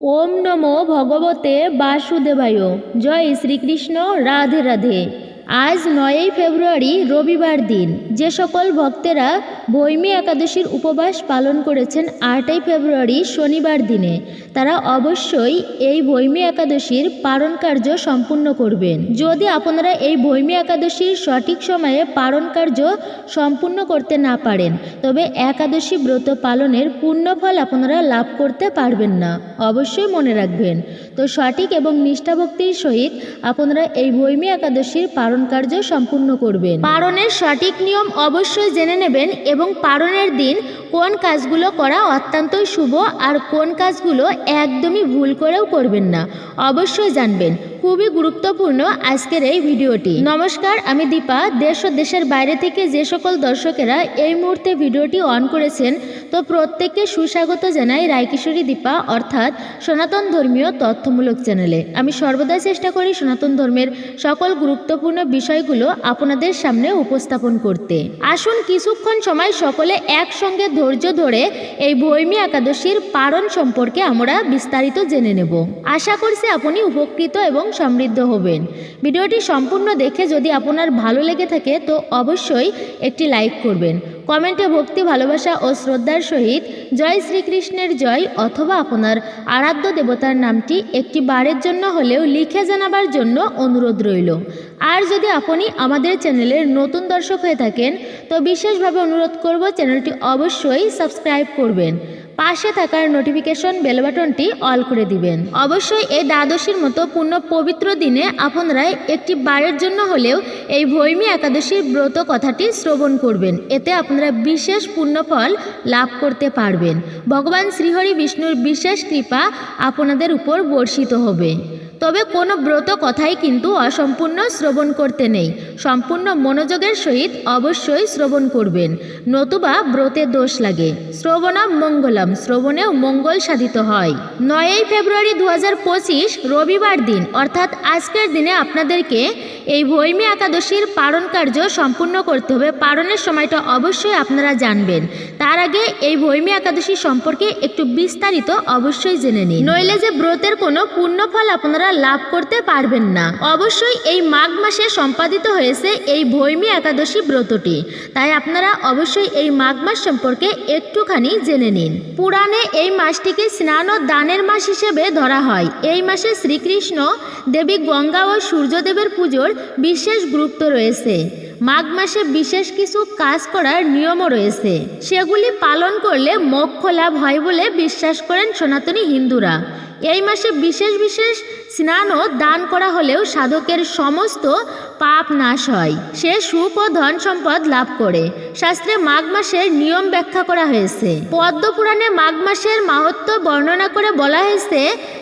ওম নমো ভগবতে বাসুদেবায়। জয় শ্রীকৃষ্ণ রাধে রাধে। আজ নয়ই ফেব্রুয়ারি, রবিবার দিন। যে সকল ভক্তেরা ভৈমী একাদশীর উপবাস পালন করেছেন আটই ফেব্রুয়ারি শনিবার দিনে, তারা অবশ্যই এই ভৈমী একাদশীর পালন কার্য সম্পূর্ণ করবেন। যদি আপনারা এই ভৈমী একাদশীর সঠিক সময়ে পালন কার্য সম্পূর্ণ করতে না পারেন, তবে একাদশী ব্রত পালনের পূর্ণফল আপনারা লাভ করতে পারবেন না। অবশ্যই মনে রাখবেন। তো সঠিক এবং নিষ্ঠাভক্তির সহিত আপনারা এই ভৈমী একাদশীর পালন কার্য সম্পূর্ণ করবেন। পারণের সঠিক নিয়ম অবশ্যই জেনে নেবেন এবং পারণের দিন কোন কাজগুলো করা অত্যন্তই শুভ আর কোন কাজগুলো একদমই ভুল করেও করবেন না। অবশ্যই জানবেন। খুবই গুরুত্বপূর্ণ আজকের এই ভিডিওটি। নমস্কার, আমি দীপা। দেশ ও দেশের বাইরে থেকে যে সকল দর্শকেরা এই মুহূর্তে ভিডিওটি অন করেছেন, তো প্রত্যেককে সুস্বাগত জানাই রায়কিশোরী দীপা অর্থাৎ সনাতন ধর্মীয় তথ্যমূলক চ্যানেলে। আমি সর্বদা চেষ্টা করি সনাতন ধর্মের সকল গুরুত্বপূর্ণ বিষয়গুলো আপনাদের সামনে উপস্থাপন করতে। আসুন কিছুক্ষণ সময় সকলে একসঙ্গে ধৈর্য ধরে এই ভৈমী একাদশীর পারণ সম্পর্কে আমরা বিস্তারিত জেনে নেব। আশা করছি আপনি উপকৃত এবং সমৃদ্ধ হবেন। ভিডিওটি সম্পূর্ণ দেখে যদি আপনার ভালো লেগে থাকে, তো অবশ্যই একটি লাইক করবেন। কমেন্টে ভক্তি, ভালোবাসা ও শ্রদ্ধার সহিত জয় শ্রীকৃষ্ণের জয় অথবা আপনার আরাধ্য দেবতার নামটি একটি বারের জন্য হলেও লিখে জানাবার জন্য অনুরোধ রইল। আর যদি আপনি আমাদের চ্যানেলের নতুন দর্শক হয়ে থাকেন, তো বিশেষভাবে অনুরোধ করব চ্যানেলটি অবশ্যই সাবস্ক্রাইব করবেন। পাশে থাকার নোটিফিকেশন বেল বাটনটি অল করে দিবেন। অবশ্যই এই দ্বাদশীর মতো পূর্ণ পবিত্র দিনে আপনারা একটি বারের জন্য হলেও এই ভৈমী একাদশীর ব্রত কথাটি শ্রবণ করবেন। এতে আপনারা বিশেষ পুণ্যফল লাভ করতে পারবেন। ভগবান শ্রীহরি বিষ্ণুর বিশেষ কৃপা আপনাদের উপর বর্ষিত হবে। তবে কোনো ব্রত কথাই কিন্তু অসম্পূর্ণ শ্রবণ করতে নেই। সম্পূর্ণ মনোযোগের সহিত অবশ্যই শ্রবণ করবেন। নতুবা ব্রতে দোষ লাগে। শ্রবণা মঙ্গলম, শ্রবণেও মঙ্গল সাধিত হয়। নয়ই ফেব্রুয়ারি দু হাজার পঁচিশ, রবিবার দিন, অর্থাৎ আজকের দিনে আপনাদেরকে এই ভৈমী একাদশীর পালন কার্য সম্পূর্ণ করতে হবে। পালনের সময়টা অবশ্যই আপনারা জানবেন। তার আগে এই ভৈমী একাদশী সম্পর্কে একটু বিস্তারিত অবশ্যই জেনে নিন। নইলে যে ব্রতের কোনো পূর্ণফল আপনারা লাভ করতে পারবেন না। অবশ্যই এই মাঘ মাসে সম্পাদিত হয়েছে এই ভৈমী একাদশী ব্রতটি। তাই আপনারা অবশ্যই এই মাঘ মাস সম্পর্কে একটুখানি জেনে নিন। পুরাণে এই মাসটিকে স্নান ও দানের মাস হিসেবে ধরা হয়। এই মাসে শ্রীকৃষ্ণ, দেবী গঙ্গা ও সূর্যদেবের পুজোর বিশেষ গুরুত্ব রয়েছে। মাঘ মাসে বিশেষ কিছু কাজ করার নিয়মও রয়েছে। সেগুলি পালন করলে মোক্ষ লাভ হয় বলে বিশ্বাস করেন সনাতনী হিন্দুরা। এই মাসে বিশেষ বিশেষ স্নান ও দান করা হলেও সাধকের সমস্ত পাপ নাশ হয়। সে সুখ ও ধন সম্পদ লাভ করে। শাস্ত্রে মাঘ মাসের নিয়ম ব্যাখ্যা করা হয়েছে। পদ্ম পুরাণে মাঘ মাসের মাহাত্ম বর্ণনা করে বলা হয়েছে,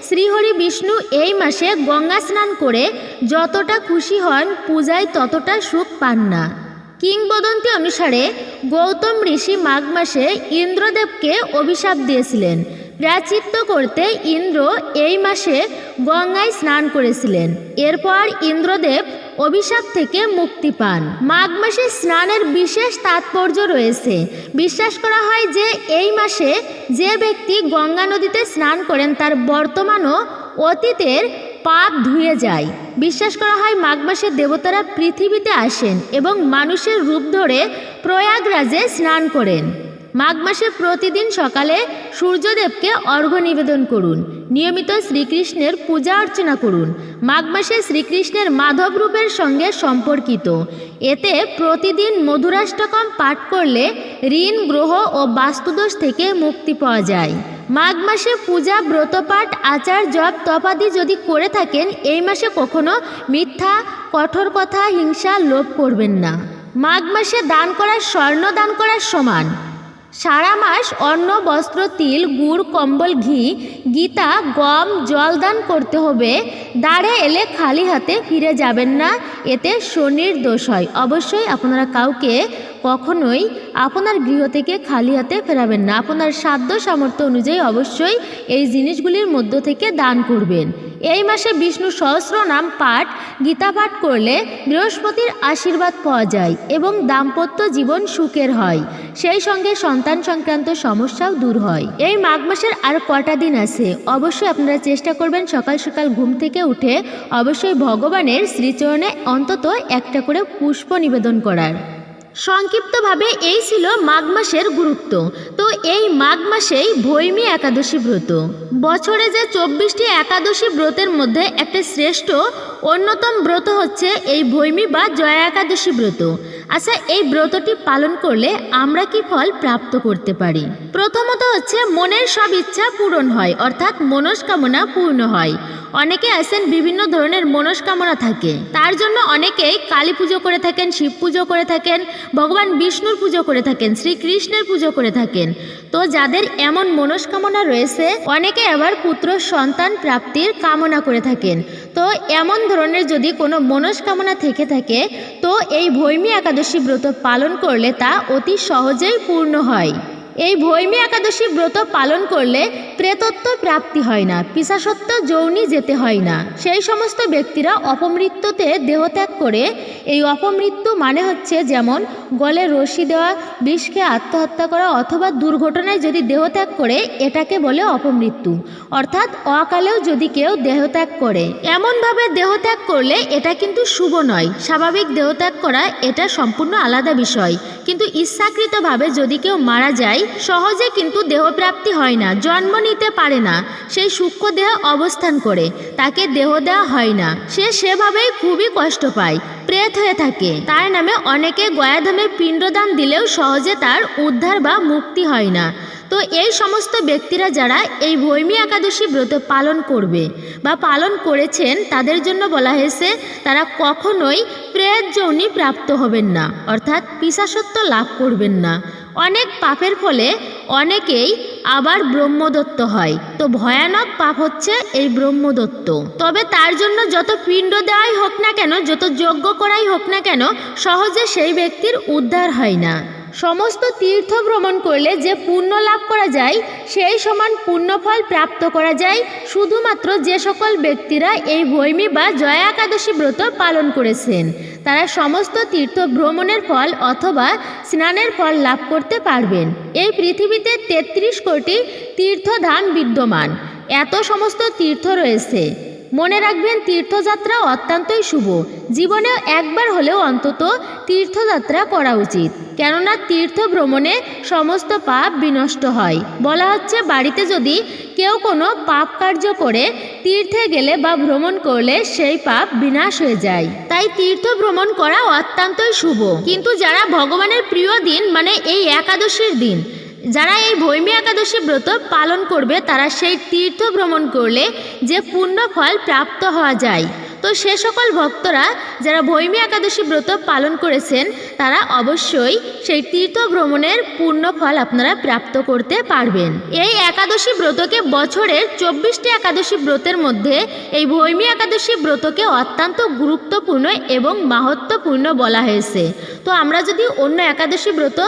শ্রীহরি বিষ্ণু এই মাসে গঙ্গা স্নান করে যতটা খুশি হন পূজায় ততটা সুখ পান না। কিংবদন্তি অনুসারে গৌতম ঋষি মাঘ মাসে ইন্দ্রদেবকে অভিশাপ দিয়েছিলেন। প্রাচিত্য করতে ইন্দ্র এই মাসে গঙ্গায় স্নান করেছিলেন। এরপর ইন্দ্রদেব অভিশাপ থেকে মুক্তি পান। মাঘ মাসে স্নানের বিশেষ তাৎপর্য রয়েছে। বিশ্বাস করা হয় যে এই মাসে যে ব্যক্তি গঙ্গা নদীতে স্নান করেন তার বর্তমান ও অতীতের পাপ ধুয়ে যায়। বিশ্বাস করা হয় মাঘ মাসে দেবতারা পৃথিবীতে আসেন এবং মানুষের রূপ ধরে প্রয়াগরাজে স্নান করেন। মাঘ মাসে প্রতিদিন সকালে সূর্যদেবকে অর্ঘ্য নিবেদন করুন। নিয়মিত শ্রীকৃষ্ণের পূজা অর্চনা করুন। মাঘ মাসে শ্রীকৃষ্ণের মাধব রূপের সঙ্গে সম্পর্কিত। এতে প্রতিদিন মধুরাষ্টকম পাঠ করলে ঋণ, গ্রহ ও বাস্তুদোষ থেকে মুক্তি পাওয়া যায়। মাঘ মাসে পূজা ব্রতপাঠ আচার, জপ তপাদি যদি করে থাকেন, এই মাসে কখনো মিথ্যা, কঠোর কথা, হিংসা লোভ করবেন না। মাঘ মাসে দান করার স্বর্ণ দান করার সমান। সারা মাস অন্ন, বস্ত্র, তিল, গুড়, কম্বল, ঘি, গীতা, গম, জল দান করতে হবে। দাঁড়ে এলে খালি হাতে ফিরে যাবেন না। এতে শনির দোষ হয়। অবশ্যই আপনারা কাউকে কখনোই আপনার গৃহ থেকে খালি হাতে ফেরাবেন না। আপনার সাধ্য সামর্থ্য অনুযায়ী অবশ্যই এই জিনিসগুলির মধ্য থেকে দান করবেন। এই মাসে বিষ্ণু সহস্র নাম পাঠ, গীতা পাঠ করলে বৃহস্পতির আশীর্বাদ পাওয়া যায় এবং দাম্পত্য জীবন সুখের হয়। সেই সঙ্গে সন্তান সংক্রান্ত সমস্যাও দূর হয়। এই মাঘ মাসের আর কটা দিন আছে? অবশ্যই আপনারা চেষ্টা করবেন সকাল সকাল ঘুম থেকে উঠে অবশ্যই ভগবানের শ্রীচরণে অন্তত একটা করে পুষ্প নিবেদন করার। সংক্ষিপ্তভাবে এই ছিল মাঘ মাসের গুরুত্ব। তো এই মাঘ মাসেই ভৈমী একাদশী ব্রত। বছরে যে চব্বিশটি একাদশী ব্রতের মধ্যে একটা শ্রেষ্ঠ, অন্যতম ব্রত হচ্ছে এই ভৈমী বা জয়া একাদশী ব্রত। আচ্ছা এই ব্রতটি পালন করলে আমরা কি ফল প্রাপ্ত করতে পারি? প্রথমত হচ্ছে মনের সব ইচ্ছা পূরণ হয়, অর্থাৎ মনস্কামনা পূর্ণ হয়। অনেকে আছেন বিভিন্ন ধরনের মনস্কামনা থাকে। তার জন্য অনেকেই কালী পুজো করে থাকেন, শিব পুজো করে থাকেন, ভগবান বিষ্ণুর পুজো করে থাকেন, শ্রীকৃষ্ণের পুজো করে থাকেন। তো যাদের এমন মনস্কামনা রয়েছে, অনেকে আবার পুত্র সন্তান প্রাপ্তির কামনা করে থাকেন। তো এমন ধরনের যদি কোনো মনস্কামনা থেকে থাকে, তো এই ভৈমী একাদশী ব্রত পালন করলে তা অতি সহজেই পূর্ণ হয়। এই ভৈমী একাদশী ব্রত পালন করলে প্রেতত্ব প্রাপ্তি হয় না পিসাসত্ব যৌনি যেতে হয় না। সেই সমস্ত ব্যক্তিরা অপমৃত্যুতে দেহত্যাগ করে, এই অপমৃত্যু মানে হচ্ছে যেমন গলে রশি দেওয়া, বিষকে আত্মহত্যা করা অথবা দুর্ঘটনায় যদি দেহত্যাগ করে, এটাকে বলে অপমৃত্যু। অর্থাৎ অকালেও যদি কেউ দেহত্যাগ করে। এমনভাবে দেহত্যাগ করলে এটা কিন্তু শুভ নয়। স্বাভাবিক দেহত্যাগ করা এটা সম্পূর্ণ আলাদা বিষয়। কিন্তু ইচ্ছাকৃতভাবে যদি কেউ মারা যায় সহজে কিন্তু দেহপ্রাপ্তি হয় না, জন্ম নিতে পারে না। সেই সূক্ষ্ম দেহ অবস্থান করে, তাকে দেহ দেওয়া হয় না। সে সেভাবেই খুবই কষ্ট পায়, প্রেত হয়ে থাকে। তার নামে অনেকে গয়াধামে পিণ্ডদান দিলেও সহজে তার উদ্ধার বা মুক্তি হয় না। তো এই সমস্ত ব্যক্তিরা যারা এই ভৈমী একাদশী ব্রত পালন করবে বা পালন করেছেন, তাদের জন্য বলা হয়েছে, তারা কখনোই প্রেত যৌনি প্রাপ্ত হবেন না, অর্থাৎ পিসাসত্ব লাভ করবেন না। অনেক পাপের ফলে অনেকেই আবার ব্রহ্মদত্ত হয়। তো ভয়ানক পাপ হচ্ছে এই ব্রহ্মদত্ত। তবে তার জন্য যত পিণ্ড দেওয়াই হোক না কেন, যত যজ্ঞ করাই হোক না কেন, সহজে সেই ব্যক্তির উদ্ধার হয় না। সমস্ত তীর্থ ভ্রমণ করলে যে পুণ্য লাভ করা যায়, সেই সমান পুণ্যফল প্রাপ্ত করা যায়। শুধুমাত্র যে সকল ব্যক্তিরা এই ভৈমী বা জয়া একাদশী ব্রত পালন করেছেন, তারা সমস্ত তীর্থ ভ্রমণের ফল অথবা স্নানের ফল লাভ করতে পারবেন। এই পৃথিবীতে তেত্রিশ কোটি তীর্থধাম বিদ্যমান। এত সমস্ত তীর্থ রয়েছে। মনে রাখবেন, তীর্থযাত্রা অত্যন্তই শুভ। জীবনে একবার হলেও অন্তত তীর্থযাত্রা করা উচিত। কেননা তীর্থ ভ্রমণে সমস্ত পাপ বিনষ্ট হয়। বলা হচ্ছে, বাড়িতে যদি কেউ কোনো পাপ কার্য করে, তীর্থে গেলে বা ভ্রমণ করলে সেই পাপ বিনাশ হয়ে যায়। তাই তীর্থ ভ্রমণ করা অত্যন্তই শুভ। কিন্তু যারা ভগবানের প্রিয় দিন মানে এই একাদশীর দিন যারা এই ভৈমী একাদশী ব্রত পালন করবে, তারা সেই তীর্থ ভ্রমণ করলে যে পুণ্য ফল প্রাপ্ত হওয়া যায়। তো সে সকল ভক্তরা যারা ভৈমী একাদশী ব্রত পালন করেছেন, তারা অবশ্যই সেই তীর্থ ভ্রমণের পূর্ণ ফল আপনারা প্রাপ্ত করতে পারবেন। এই একাদশী ব্রতকে বছরের চব্বিশটি একাদশী ব্রতের মধ্যে এই ভৈমী একাদশী ব্রতকে অত্যন্ত গুরুত্বপূর্ণ এবং মাহাত্মপূর্ণ বলা হয়েছে। তো আমরা যদি অন্য একাদশী ব্রত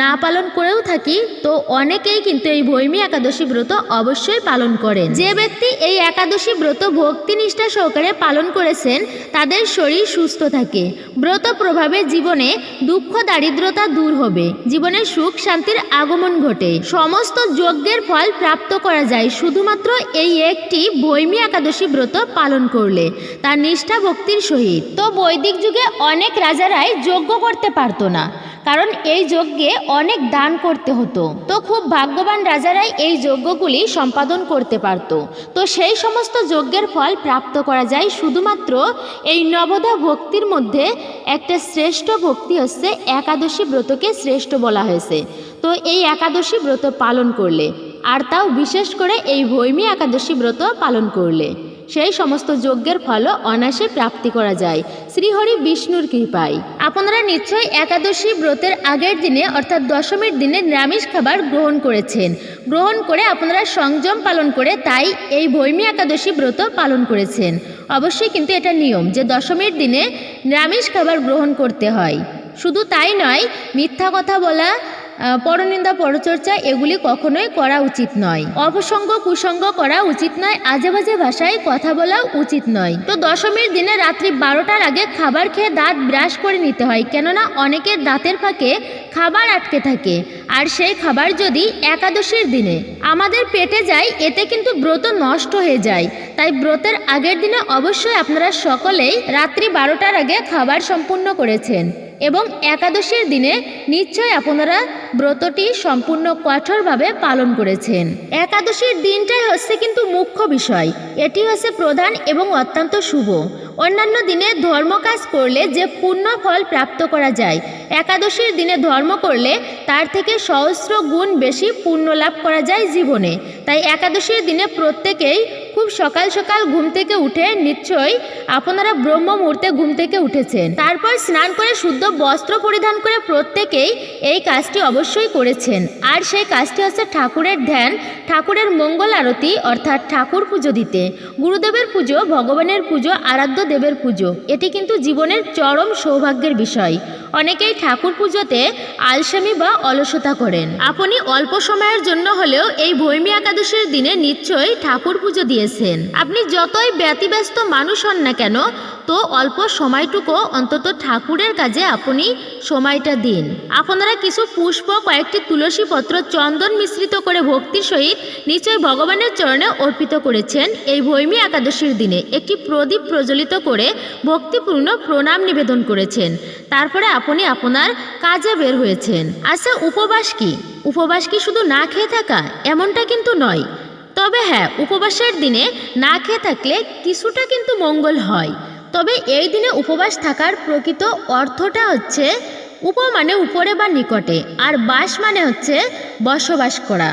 না পালন করেও থাকি, তো অনেকেই কিন্তু এই ভৈমী একাদশী ব্রত অবশ্যই পালন করেন। যে ব্যক্তি এই একাদশী ব্রত ভক্তি নিষ্ঠা সহকারে পালন করেছেন, তাদের শরীর সুস্থ থাকে। ব্রত প্রভাবে জীবনে দুঃখ, দারিদ্রতা দূর হবে। জীবনে সুখ, শান্তির আগমন ঘটে। সমস্ত যজ্ঞের ফল প্রাপ্ত করা যায়। শুধুমাত্র এই একটি বৈমী একাদশী ব্রত পালন করলে তার নিষ্ঠা ভক্তির সহিত। তো বৈদিক যুগে অনেক রাজারাই যজ্ঞ করতে পারতো না, কারণ এই যজ্ঞে অনেক দান করতে হতো। তো খুব ভাগ্যবান রাজারাই এই যজ্ঞগুলি সম্পাদন করতে পারত। তো সেই সমস্ত যজ্ঞের ফল প্রাপ্ত করা যায় শুধুমাত্র এই নবদা ভক্তির মধ্যে একটা শ্রেষ্ঠ ভক্তি হচ্ছে একাদশী ব্রতকে শ্রেষ্ঠ বলা হয়েছে। তো এই একাদশী ব্রত পালন করলে, আর তাও বিশেষ করে এই ভৈমী একাদশী ব্রত পালন করলে। সেই সমস্ত যজ্ঞের ফলও অনায়াসে প্রাপ্তি করা যায়। শ্রীহরি বিষ্ণুর কৃপায়। আপনারা নিশ্চয়ই একাদশী ব্রতের আগের দিনে অর্থাৎ দশমীর দিনে নিরামিষ খাবার গ্রহণ করেছেন। গ্রহণ করে আপনারা সংযম পালন করে তাই এই ভৈমী একাদশী ব্রত পালন করেছেন। অবশ্যই কিন্তু এটা নিয়ম যে দশমীর দিনে নিরামিষ খাবার গ্রহণ করতে হয়। শুধু তাই নয়, মিথ্যা কথা বলা পরনিন্দা, পরচর্চা এগুলি কখনোই করা উচিত নয়। অপসঙ্গ, কুসঙ্গ করা উচিত নয়। আজে বাজে ভাষায় কথা বলা উচিত নয়। তো দশমীর দিনে রাত্রি বারোটার আগে খাবার খেয়ে দাঁত ব্রাশ করে নিতে হয়, কেননা অনেকের দাঁতের ফাঁকে খাবার আটকে থাকে। আর সেই খাবার যদি একাদশীর দিনে আমাদের পেটে যায়, এতে কিন্তু ব্রত নষ্ট হয়ে যায়। তাই ব্রতের আগের দিনে অবশ্যই আপনারা সকলেই রাত্রি বারোটার আগে খাবার সম্পূর্ণ করেছেন। এবং একাদশীর দিনে নিশ্চয় আপনারা ব্রতটি সম্পূর্ণ কঠোরভাবে পালন করেছেন। একাদশীর দিনটাই হচ্ছে কিন্তু মুখ্য বিষয়। এটি হচ্ছে প্রধান এবং অত্যন্ত শুভ। অন্যান্য দিনে ধর্ম কাজ করলে যে পূর্ণ ফল প্রাপ্ত করা যায়, একাদশীর দিনে ধর্ম করলে তার থেকে সহস্র গুণ বেশি পুণ্য লাভ করা যায় জীবনে। তাই একাদশীর দিনে প্রত্যেকেই খুব সকাল সকাল ঘুম থেকে উঠে নিশ্চয়ই আপনারা ব্রহ্ম মুহূর্তে ঘুম থেকে উঠেছেন। তারপর স্নান করে শুদ্ধ বস্ত্র পরিধান করে প্রত্যেকেই এই কাজটি অবশ্যই করেছেন। আর সেই কাজটি হচ্ছে ঠাকুরের ধ্যান, ঠাকুরের মঙ্গল আরতি, অর্থাৎ ঠাকুর পুজো দিতে। গুরুদেবের পুজো, ভগবানের পুজো, আরাধ্য দেবের পুজো, এটি কিন্তু জীবনের চরম সৌভাগ্যের বিষয়। অনেকেই ঠাকুর পুজোতে আলসামি বা অলসতা করেন। আপনি অল্প সময়ের জন্য হলেও এই ভৈমী একাদশীর দিনে নিশ্চয়ই ঠাকুর পুজো দিয়েছেন। আপনি যতই ব্যতিব্যস্ত মানুষ হন না কেন, তো অল্প সময়টুকু অন্তত ঠাকুরের কাজে আপনি সময়টা দিন। আপনারা কিছু পুষ্প, কয়েকটি তুলসী পত্র, চন্দন মিশ্রিত করে ভক্তির সহিত নিশ্চয়ই ভগবানের চরণে অর্পিত করেছেন। এই ভৈমী একাদশীর দিনে একটি প্রদীপ প্রজ্বলিত করে ভক্তিপূর্ণ প্রণাম নিবেদন করেছেন। তারপরে আপনি আপনার কাজে বের হয়েছেন। আচ্ছা উপবাস কি? উপবাস কি শুধু না খেয়ে থাকা? এমনটা কিন্তু নয়। তবে হ্যাঁ উপবাসের দিনে না খেয়ে থাকলে কিছুটা কিন্তু মঙ্গল হয়। তবে এই দিনে উপবাস থাকার প্রকৃত অর্থটা হচ্ছে উপ মানে উপরে বা নিকটে, আর বাস মানে হচ্ছে বসবাস করা।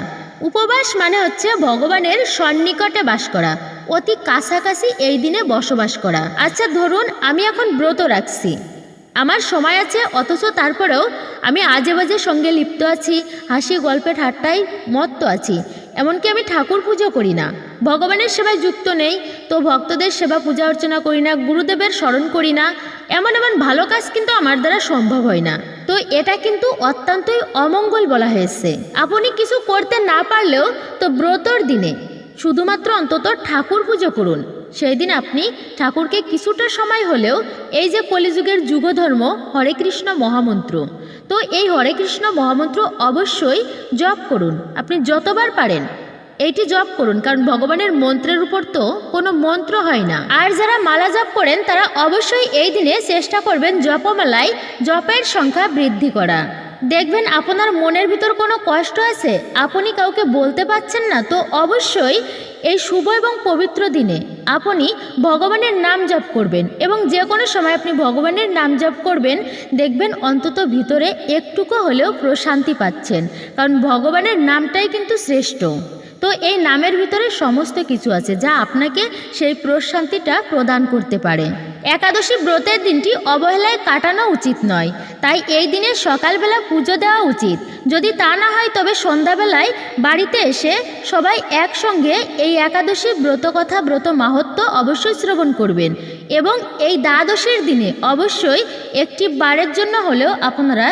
উপবাস মানে হচ্ছে ভগবানের সন্নিকটে বাস করা, অতি কাছাকাছি এই দিনে বসবাস করা। আচ্ছা ধরুন আমি এখন ব্রত রাখছি। আমার সময় আছে, অথচ তারপরেও আমি আজে বাজে সঙ্গে লিপ্ত আছি, হাসি, গল্পে ঠাট্টায় মত্ত আছি। এমনকি আমি ঠাকুর পুজো করি না। ভগবানের সেবায় যুক্ত নেই, তো ভক্তদের সেবা পূজা অর্চনা করি না, গুরুদেবের স্মরণ করি না। এমন এমন ভালো কাজ কিন্তু আমার দ্বারা সম্ভব হয় না। তো এটা কিন্তু অত্যন্তই অমঙ্গল বলা হয়েছে। আপনি কিছু করতে না পারলেও তো ব্রতর দিনে শুধুমাত্র অন্তত ঠাকুর পুজো করুন। সেই দিন আপনি ঠাকুরকে কিছুটা সময় হলেও এই যে কলিযুগের যুগধর্ম হরে কৃষ্ণ মহামন্ত্র, তো এই হরে কৃষ্ণ মহামন্ত্র অবশ্যই জপ করুন। আপনি যতবার পারেন এইটি জপ করুন, কারণ ভগবানের মন্ত্রের উপর তো কোনো মন্ত্র হয় না। আর যারা মালা জপ করেন, তারা অবশ্যই এই দিনে চেষ্টা করবেন জপমালায় জপের সংখ্যা বৃদ্ধি করা। দেখবেন আপনার মনের ভিতর কোনো কষ্ট আছে? আপনি কাউকে বলতে পারছেন না, তো অবশ্যই এই শুভ এবং পবিত্র দিনে আপনি ভগবানের নাম জপ করবেন এবং যে কোনো সময় আপনি ভগবানের নাম জপ করবেন, দেখবেন অন্তত ভিতরে একটুকু হলেও প্রশান্তি পাচ্ছেন। কারণ ভগবানের নামটাই কিন্তু শ্রেষ্ঠ। তো এই নামের ভিতরে সমস্ত কিছু আছে যা আপনাকে সেই প্রশান্তিটা প্রদান করতে পারে। একাদশী ব্রতের দিনটি অবহেলায় কাটানো উচিত নয়, তাই এই দিনে সকালবেলা পুজো দেওয়া উচিত। যদি তা না হয়, তবে সন্ধ্যাবেলায় বাড়িতে এসে সবাই একসঙ্গে এই একাদশী ব্রত কথা ব্রত মাহাত্ম অবশ্যই শ্রবণ করবেন এবং এই দ্বাদশীর দিনে অবশ্যই একটি বারের জন্য হলেও আপনারা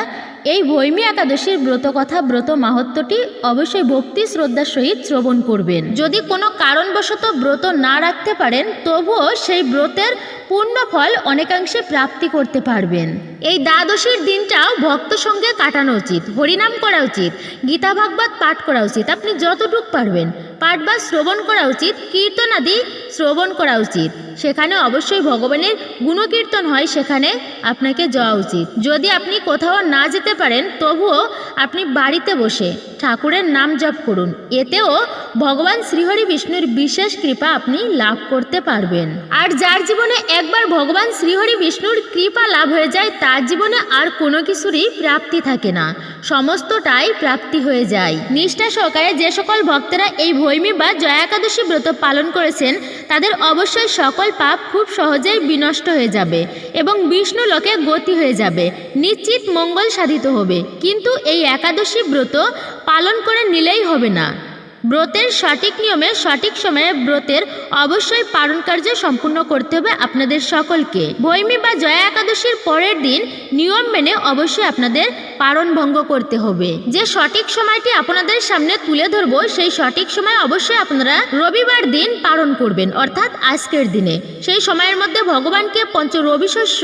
এই ভৈমী একাদশীর ব্রত কথা ব্রত মাহাত্মটি অবশ্যই ভক্তি শ্রদ্ধার সহিত শ্রবণ করবেন। যদি কোনো কারণবশত ব্রত না রাখতে পারেন, তবুও সেই ব্রতের পূর্ণ ফল অনেকাংশে প্রাপ্তি করতে পারবেন। এই দ্বাদশীর দিনটাও ভক্ত সঙ্গে কাটানো উচিত, হরিনাম করা উচিত, গীতা ভাগবত পাঠ করা উচিত, আপনি যতটুক পারবেন। পাঠ বা শ্রবণ করা উচিত কীর্তনাদি শ্রবণ করা উচিত। সেখানে অবশ্যই ভগবানের গুণকীর্তন হয়, সেখানে আপনাকে যাওয়া উচিত। যদি আপনি কোথাও না যেতে পারেন, তবুও আপনি বাড়িতে বসে ঠাকুরের নাম জপ করুন। এতেও ভগবান শ্রীহরি বিষ্ণুর বিশেষ কৃপা আপনি লাভ করতে পারবেন। আর যার জীবনে একবার ভগবান শ্রীহরি বিষ্ণুর কৃপা লাভ হয়ে যায়, তার জীবনে আর কোনো কিছুরই প্রাপ্তি থাকে না। সমস্তটাই প্রাপ্তি হয়ে যায়। নিষ্ঠা সহকারে যে সকল ভক্তরা এই ভৈমী বা জয়া একাদশী ব্রত পালন করেছেন, তাদের অবশ্যই সকল পাপ খুব সহজেই বিনষ্ট হয়ে যাবে এবং বিষ্ণু লোকে গতি হয়ে যাবে। নিশ্চিত মঙ্গল সাধিত হবে। কিন্তু এই একাদশী ব্রত পালন করে নিলেই হবে না। ব্রতের সঠিক নিয়মে, সঠিক সময়ে ব্রতের অবশ্যই পালন কার্য সম্পূর্ণ করতে হবে আপনাদের সকলকে। ভৈমী বা জয়া একাদশীর পরের দিন নিয়ম মেনে অবশ্যই আপনাদের পালন ভঙ্গ করতে হবে। যে সঠিক সময়টি আপনাদের সামনে তুলে ধরবো, সেই সঠিক সময় অবশ্যই আপনারা রবিবার দিন পালন করবেন, অর্থাৎ আজকের দিনে। সেই সময়ের মধ্যে ভগবানকে পঞ্চ রবি শস্য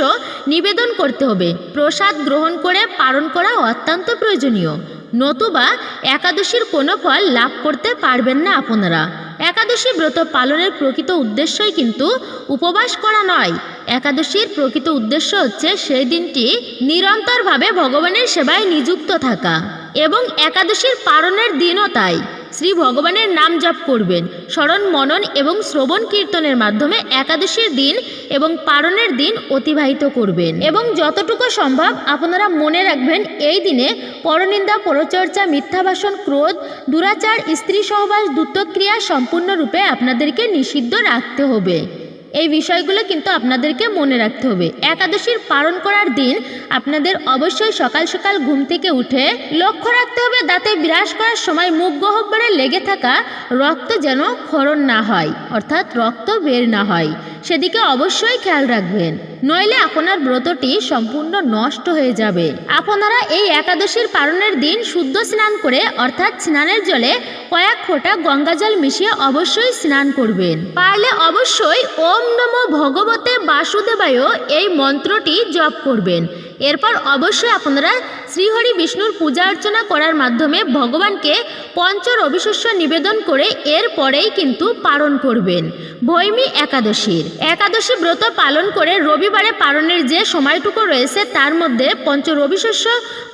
নিবেদন করতে হবে। প্রসাদ গ্রহণ করে পালন করা অত্যন্ত প্রয়োজনীয়। নতুবা একাদশীর কোনো ফল লাভ করতে পারবেন না আপনারা। একাদশী ব্রত পালনের প্রকৃত উদ্দেশ্যই কিন্তু উপবাস করা নয়। একাদশীর প্রকৃত উদ্দেশ্য হচ্ছে সেই দিনটি নিরন্তরভাবে ভগবানের সেবায় নিযুক্ত থাকা। এবং একাদশীর পালনের দিনও তাই। শ্রী ভগবানের নাম জপ করবেন। স্মরণ, মনন এবং শ্রবণ কীর্তনের মাধ্যমে একাদশীর দিন এবং পারণের দিন অতিবাহিত করবেন। এবং যতটুকু সম্ভব আপনারা মনে রাখবেন, এই দিনে পরনিন্দা, পরচর্চা মিথ্যাভাষণ ক্রোধ, দুরাচার, স্ত্রী সহবাস দ্রুতক্রিয়া সম্পূর্ণরূপে আপনাদেরকে নিষিদ্ধ রাখতে হবে। এই বিষয়গুলো কিন্তু আপনাদেরকে মনে রাখতে হবে। একাদশীর পালন করার দিন আপনাদের অবশ্যই সকাল সকাল ঘুম থেকে উঠে লক্ষ্য রাখতে হবে দাঁতে বিরাস করার সময় মুখ গহ্বরে লেগে থাকা রক্ত যেন ক্ষরণ না হয়, অর্থাৎ রক্ত বের না হয়। সেদিকে অবশ্যই খেয়াল রাখবেন। নইলে আপনার ব্রতটি সম্পূর্ণ নষ্ট হয়ে যাবে। আপনারা এই একাদশীর পালনের দিন শুদ্ধ স্নান করে, অর্থাৎ স্নানের জলে কয়েক ফোঁটা গঙ্গাজল মিশিয়ে অবশ্যই স্নান করবেন। পারলে অবশ্যই ওম নম ভগবতে বাসুদেবায় এই মন্ত্রটি জপ করবেন। এরপর অবশ্যই আপনারা শ্রীহরি বিষ্ণুর পূজা অর্চনা করার মাধ্যমে ভগবানকে পঞ্চ রবিশস্য নিবেদন করে এর পরেই কিন্তু পালন করবেন। ভৈমী একাদশীর। একাদশী ব্রত পালন করে রবিবারে পালনের যে সময়টুকু রয়েছে তার মধ্যে পঞ্চ রবিশস্য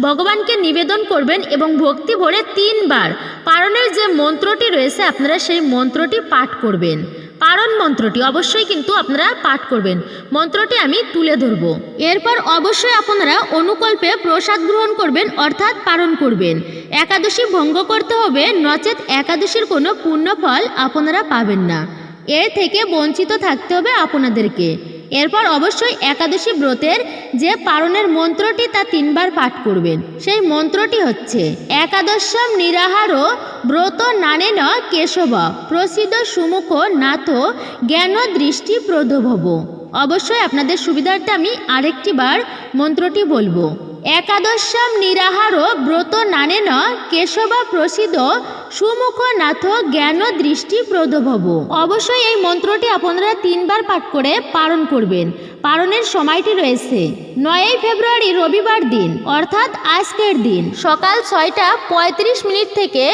ভগবানকে নিবেদন করবেন এবং ভক্তি ভরে তিনবার পালনের যে মন্ত্রটি রয়েছে আপনারা সেই মন্ত্রটি পাঠ করবেন। পারণ মন্ত্রটি অবশ্যই কিন্তু আপনারা পাঠ করবেন। মন্ত্রটি আমি তুলে ধরব। এরপর অবশ্যই আপনারা অনুকল্পে প্রসাদ গ্রহণ করবেন, অর্থাৎ পারণ করবেন। একাদশী ভঙ্গ করতে হবে, নচেত একাদশীর কোনো পূর্ণ ফল আপনারা পাবেন না। এর থেকে বঞ্চিত থাকতে হবে আপনাদেরকে। এরপর অবশ্যই একাদশী ব্রতের যে পারণের মন্ত্রটি তা তিনবার পাঠ করবেন। সেই মন্ত্রটি হচ্ছে একাদশম নিরাহার ব্রত নানেন কেশব, প্রসিদ্ধ সুমুখ নাথ জ্ঞান দৃষ্টি প্রদভব। অবশ্যই আপনাদের সুবিধার্থে আমি আরেকটি বার মন্ত্রটি বলব একাদশম নিরাহার ব্রত নানেন কেশবা, প্রসিদ্ধ সুমুখ নাথ জ্ঞান দৃষ্টি প্রদভব অবশ্যই এই মন্ত্রটি আপনারা তিনবার পাঠ করে পালন করবেন। পালনের সময়টি রয়েছে নয়ই ফেব্রুয়ারি, রবিবার দিন, অর্থাৎ আজকের দিন। সকাল ছয়টা পঁয়ত্রিশ মিনিট থেকে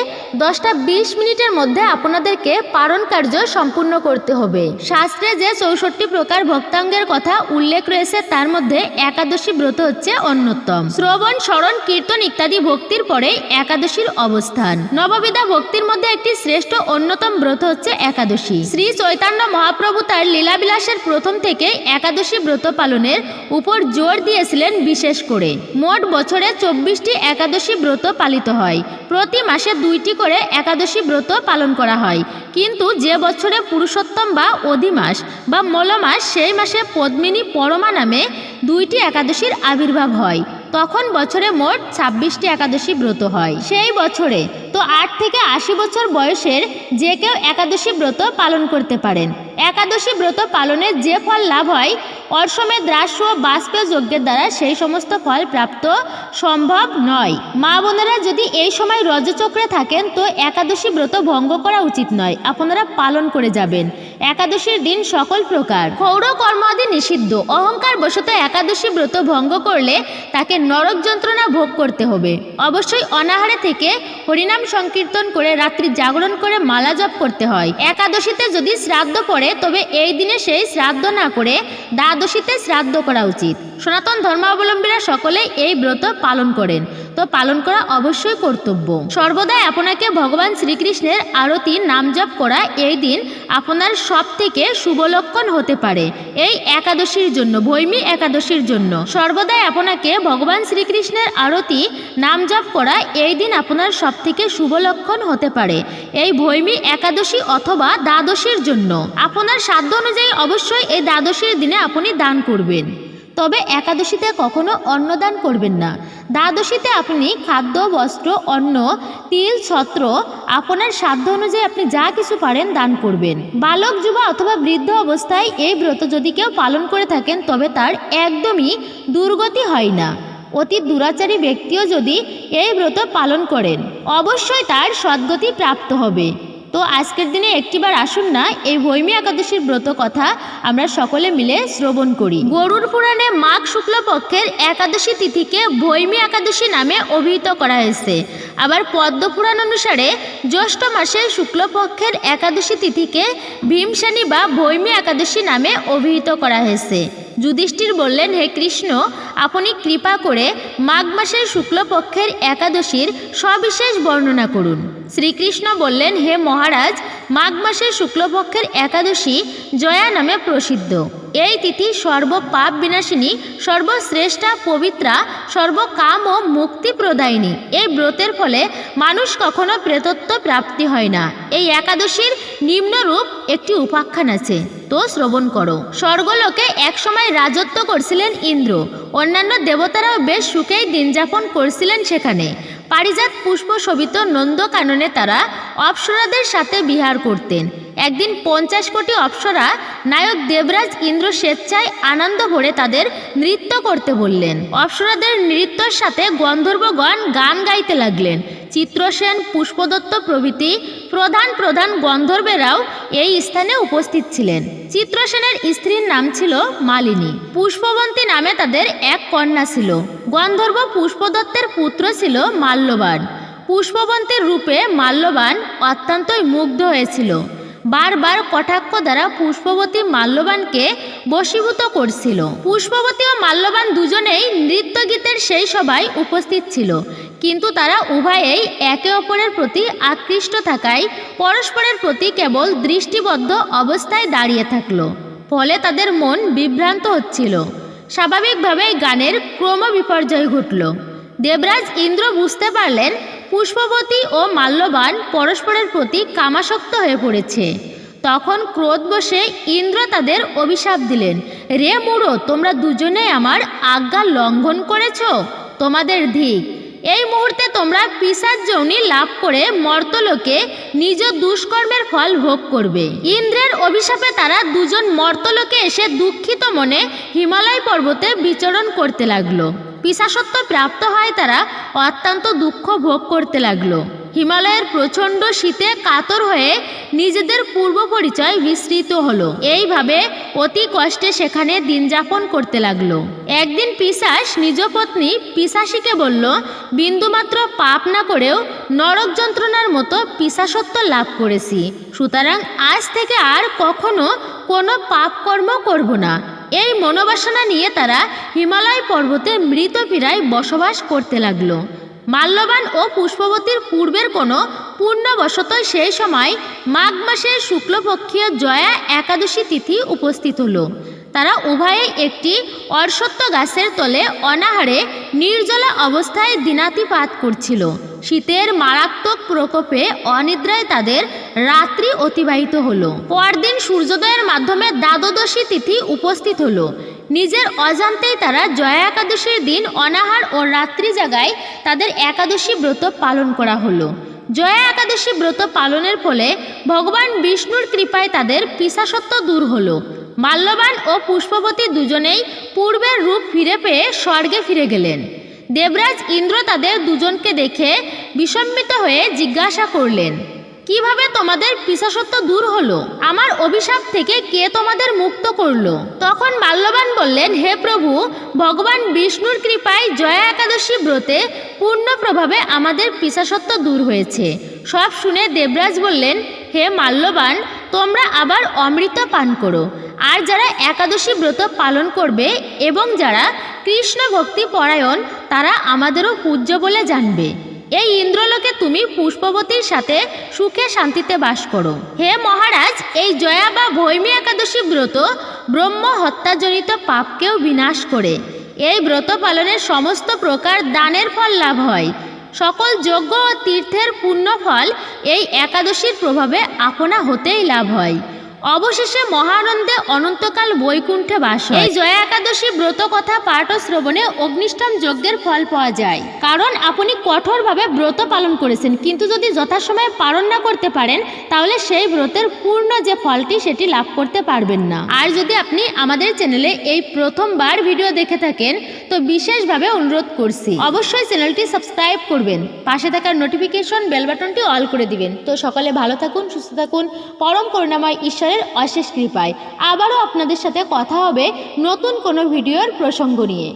দশটা বিশ মিনিটের মধ্যে আপনাদেরকে পালন কার্য সম্পূর্ণ করতে হবে। শাস্ত্রে যে চৌষট্টি প্রকার ভক্তাঙ্গের কথা উল্লেখ রয়েছে, তার মধ্যে একাদশী ব্রত হচ্ছে অন্যতম। শ্রবণ, স্মরণ, কীর্তন ইত্যাদি ভক্তির পরে একাদশীর অবস্থান। নববিধা ভক্তির মধ্যে একটি শ্রেষ্ঠ অন্যতম ব্রত হচ্ছে একাদশী। শ্রী চৈতন্য মহাপ্রভু তার লীলাবিলাসের প্রথম থেকে একাদশী ব্রত পালনের উপর জোর দিয়েছিলেন বিশেষ করে। মোট বছরে চব্বিশটি একাদশী ব্রত পালিত হয়। প্রতি মাসে দুইটি করে একাদশী ব্রত পালন করা হয়। কিন্তু যে বছরে পুরুষোত্তম বা অধিমাস বা মলমাস, সেই মাসে পদ্মিনী পরমা নামে দুইটি একাদশীর আবির্ভাব হয়। তখন বছরে মোট ছাব্বিশটি একাদশী ব্রত হয়। সেই বছরে তো আট থেকে আশি বছর বয়সের যে কেউ একাদশী ব্রত পালন করতে পারেন। একাদশী ব্রত পালনের যে ফল লাভ হয় অর্শমের দ্রাস ও বাষ্পেয় যজ্ঞের দ্বারা সেই সমস্ত ফল প্রাপ্ত সম্ভব নয়। মা বোনেরা যদি এই সময় রজচক্রে থাকেন, তো একাদশী ব্রত ভঙ্গ করা উচিত নয়। আপনারা পালন করে যাবেন। একাদশীর দিন সকল প্রকার। ক্ষৌর কর্ম আদি নিষিদ্ধ। অহংকার বশত একাদশী ব্রত ভঙ্গ করলে তাকে নরক যন্ত্রণা ভোগ করতে হবে। অবশ্যই অনাহারে থেকে হরিনাম সংকীর্তন করে রাত্রি জাগরণ করে মালা জপ করতে হয়। একাদশীতে যদি শ্রাদ্ধ পড়ে তবে এই দিনে সেই শ্রাদ্ধ না করে দ্বাদশীতে শ্রাদ্ধ করা উচিত। সনাতন ধর্মাবলম্বীরা সকলে এই ব্রত পালন করেন। তো পালন করা অবশ্যই কর্তব্য। সর্বদাই আপনাকে ভগবান শ্রীকৃষ্ণের আরতি নাম জপ করা এই দিন আপনার সব থেকে শুভলক্ষণ হতে পারে। এই একাদশীর জন্য, ভৈমী একাদশীর জন্য। সর্বদাই আপনাকে ভগবান শ্রীকৃষ্ণের আরতি নাম জপ করা এই দিন আপনার সব থেকে শুভলক্ষণ হতে পারে। এই ভৈমী একাদশী অথবা দ্বাদশীর জন্য। আপনার সাধ্য অনুযায়ী অবশ্যই এই দ্বাদশীর দিনে আপনি দান করবেন। তবে একাদশীতে কখনো অন্নদান করবেন না। দ্বাদশীতে আপনি খাদ্য, বস্ত্র, অন্ন, তিল, ছত্র, আপনার সাধ্য অনুযায়ী আপনি যা কিছু পারেন দান করবেন। বালক যুবা অথবা বৃদ্ধ অবস্থায় এই ব্রত যদি কেউ পালন করে থাকেন, তবে তার একদমই দুর্গতি হয় না। অতি দুরাচারী ব্যক্তিও যদি এই ব্রত পালন করেন, অবশ্যই তার সদ্গতি প্রাপ্ত হবে। তো আজকের দিনে একটিবার আসুন না, এই ভৈমী একাদশীর ব্রত কথা আমরা সকলে মিলে শ্রবণ করি। গরুর পুরাণে মাঘ শুক্লপক্ষের একাদশী তিথিকে ভৈমী একাদশী নামে অভিহিত করা হয়েছে। আবার পদ্ম পুরাণ অনুসারে জ্যৈষ্ঠ মাসের শুক্লপক্ষের একাদশী তিথিকে ভীমসানী বা ভৈমী একাদশী নামে অভিহিত করা হয়েছে। যুধিষ্ঠির বললেন, হে কৃষ্ণ, আপনি কৃপা করে মাঘ মাসের শুক্লপক্ষের একাদশীর সবিশেষ বর্ণনা করুন। শ্রীকৃষ্ণ বললেন, হে মহারাজ, মাঘ মাসের শুক্লপক্ষের একাদশী জয়া নামে প্রসিদ্ধ। এই তিথি সর্ব পাপ বিনাশিনী, সর্বশ্রেষ্ঠা পবিত্রা, সর্বকাম ও মুক্তি প্রদায়িনী। এই ব্রতের ফলে মানুষ কখনো প্রেতত্ব প্রাপ্তি হয় না। এই একাদশীর নিম্নরূপ একটি উপাখ্যান আছে। তো শ্রবণ করো। স্বর্গলোকে একসময় রাজত্ব করছিলেন ইন্দ্র। অন্যান্য দেবতারাও বেশ সুখেই দিন যাপন করছিলেন সেখানে। পারিজাত পুষ্প শোভিত নন্দকাননে তারা অপ্সরাদের সাথে বিহার করতেন। একদিন পঞ্চাশ কোটি অপ্সরা নায়ক দেবরাজ ইন্দ্র স্বেচ্ছায় আনন্দ ভরে তাদের নৃত্য করতে বললেন। অপ্সরাদের নৃত্যর সাথে গন্ধর্বগণ গান গাইতে লাগলেন। চিত্রসেন, পুষ্পদত্ত প্রভৃতি প্রধান প্রধান গন্ধর্বেরাও এই স্থানে উপস্থিত ছিলেন। চিত্রসেনের স্ত্রীর নাম ছিল মালিনী। পুষ্পবন্তী নামে তাদের এক কন্যা ছিল। গন্ধর্ব পুষ্পদত্তের পুত্র ছিল মাল্যবান। পুষ্পবন্তের রূপে মাল্যবান অত্যন্তই মুগ্ধ হয়েছিল। বারবার কটাক্ষ দ্বারা পুষ্পবতী মাল্যবানকে বশীভূত করছিল। পুষ্পবতী ও মাল্যবান দুজনেই নৃত্য গীতের সেই সভায় উপস্থিত ছিল। কিন্তু তারা উভয়েই একে অপরের প্রতি আকৃষ্ট থাকায় পরস্পরের প্রতি কেবল দৃষ্টিবদ্ধ অবস্থায় দাঁড়িয়ে থাকল। ফলে তাদের মন বিভ্রান্ত হচ্ছিল। স্বাভাবিকভাবেই গানের ক্রম বিপর্যয় ঘটল। দেবরাজ ইন্দ্র বুঝতে পারলেন, পুষ্পবতী ও মাল্যবান পরস্পরের প্রতি কামাসক্ত হয়ে পড়েছে। তখন ক্রোধ বসে ইন্দ্র তাদের অভিশাপ দিলেন, রে মুড়ো, তোমরা দুজনে আমার আজ্ঞা লঙ্ঘন করেছ? তোমাদের ধিক এই মুহূর্তে তোমরা পিসার যৌনি লাভ করে মর্তলোকে নিজ দুষ্কর্মের ফল ভোগ করবে। ইন্দ্রের অভিশাপে তারা দুজন মর্তলোকে এসে দুঃখিত মনে হিমালয় পর্বতে বিচরণ করতে লাগল। পিসাসত্ব প্রাপ্ত হয় তারা অত্যন্ত দুঃখ ভোগ করতে লাগল। হিমালয়ের প্রচণ্ড শীতে কাতর হয়ে নিজেদের পূর্ব পরিচয় বিস্তৃত হলো। এইভাবে অতি কষ্টে সেখানে দিন যাপন করতে লাগল। একদিন পিসাস নিজ পত্নী পিসাসীকে বলল, বিন্দুমাত্র পাপ না করেও নরক যন্ত্রণার মতো পিসাসত্ব লাভ করেছি। সুতরাং আজ থেকে আর কখনো কোনো পাপ কর্ম করব না। এই মনোবাসনা নিয়ে তারা হিমালয় পর্বতে মৃত ফিরায় বসবাস করতে লাগল। মাল্যবান ও পুষ্পবতীর পূর্বের কোনো পূর্ণবশতই সেই সময় মাঘ মাসের শুক্লপক্ষীয় জয়া একাদশী তিথি উপস্থিত হলো। তারা উভয়ে একটি অর্শত্ব গাছের তলে অনাহারে নির্জলা অবস্থায় দিনাতিপাত করছিল। শীতের মারাত্মক প্রকোপে অনিদ্রায় তাদের রাত্রি অতিবাহিত হলো। পরদিন সূর্যোদয়ের মাধ্যমে দ্বাদশী তিথি উপস্থিত হলো। নিজের অজান্তেই তারা জয়া একাদশীর দিন অনাহার ও রাত্রি জাগায় তাদের একাদশী ব্রত পালন করা হলো। জয়া একাদশী ব্রত পালনের ফলে ভগবান বিষ্ণুর কৃপায় তাদের পিসাসত্ব দূর হলো। মাল্যবান ও পুষ্পবতী দুজনেই পূর্বের রূপ ফিরে পেয়ে স্বর্গে ফিরে গেলেন। দেবরাজ ইন্দ্র তাদের দুজনকে দেখে বিসম্মিত হয়ে জিজ্ঞাসা করলেন কীভাবে তোমাদের পিসাসত্ব দূর হলো? আমার অভিশাপ থেকে কে তোমাদের মুক্ত করল? তখন মাল্যবান বললেন, হে প্রভু, ভগবান বিষ্ণুর কৃপায় জয়া একাদশী ব্রতে পূর্ণ প্রভাবে আমাদের পিসাসত্ব দূর হয়েছে। সব শুনে দেবরাজ বললেন, হে মাল্যবান, তোমরা আবার অমৃত পান করো। আর যারা একাদশী ব্রত পালন করবে এবং যারা কৃষ্ণ ভক্তি পরায়ণ, তারা আমাদেরও পূজ্য বলে জানবে। এই ইন্দ্রলোকে তুমি পুষ্পবতীর সাথে সুখে শান্তিতে বাস করো। হে মহারাজ, এই জয়া বা ভৈমী একাদশী ব্রত ব্রহ্ম হত্যাজনিত পাপকেও বিনাশ করে। এই ব্রত পালনের সমস্ত প্রকার দানের ফল লাভ হয়। সকল যজ্ঞ ও তীর্থের পুণ্য ফল এই একাদশীর প্রভাবে আপনা হতেই লাভ হয়। অবশেষে মহানন্দে অনন্তকাল বৈকুণ্ঠে বাস এই জয়া একাদশী ব্রত কথা, পাঠ শ্রবণে অগ্নিষ্ঠান যজ্ঞের ফল পাওয়া যায়। কারণ আপনি কঠোরভাবে ব্রত পালন করেছেন, কিন্তু যদি যথাসময়ে পালন না করতে পারেন, তাহলে সেই ব্রতের পূর্ণ যে ফলটি, সেটি লাভ করতে পারবেন না। আর যদি আপনি আমাদের চ্যানেলে এই প্রথমবার ভিডিও দেখে থাকেন, তো বিশেষভাবে অনুরোধ করছি, অবশ্যই চ্যানেলটি সাবস্ক্রাইব করবেন, পাশে থাকার নোটিফিকেশন বেল বাটনটি অল করে দিবেন। তো সকলে ভালো থাকুন, সুস্থ থাকুন। পরম করুণাময় ঈশ্বরের অশেষ কৃপায়। আবারও আপনাদের সাথে কথা হবে নতুন কোনো ভিডিওর প্রসঙ্গ নিয়ে।